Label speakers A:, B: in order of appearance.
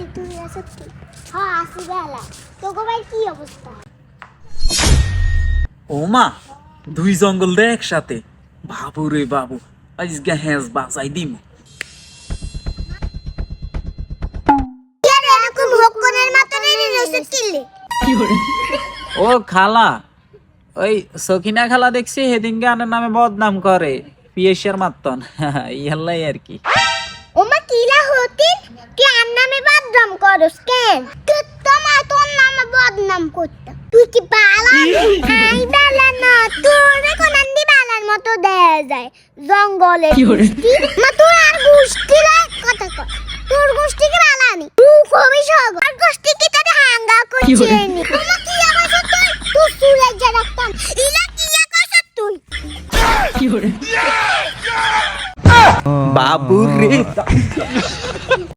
A: আছি তুই হ্যাঁ আসি বেলা তোকে ভাই কি অবস্থা?
B: ও মা দুই জঙ্গল রে একসাথে। বাবু রে বাবু আজকে হ্যাঁস বাজাই দিম। ও খালা ওই সখিনা খালা দেখছি সেদিনকে আনার নামে বদনাম করে পিয়েসার মাত্তন ইয়াল্লাই আর কি।
A: করস কেন তুই তোমার তোর নামে বদনাম করতাম তুই কি বালা? আই বালা না তোর কোন আন্দি বালার মতো দেয়া যায়। জঙ্গলে তোর আর লাই কথা কর তোর গুষ্টি কি বালা নি? তুই কবি সব আর গুষ্টি কি তোর হাঙ্গা করছে নি? কি আকাশ তুই তুই সুরে যা রাখতাম ইলা কি আকাশ তুই?
B: বাবু রে।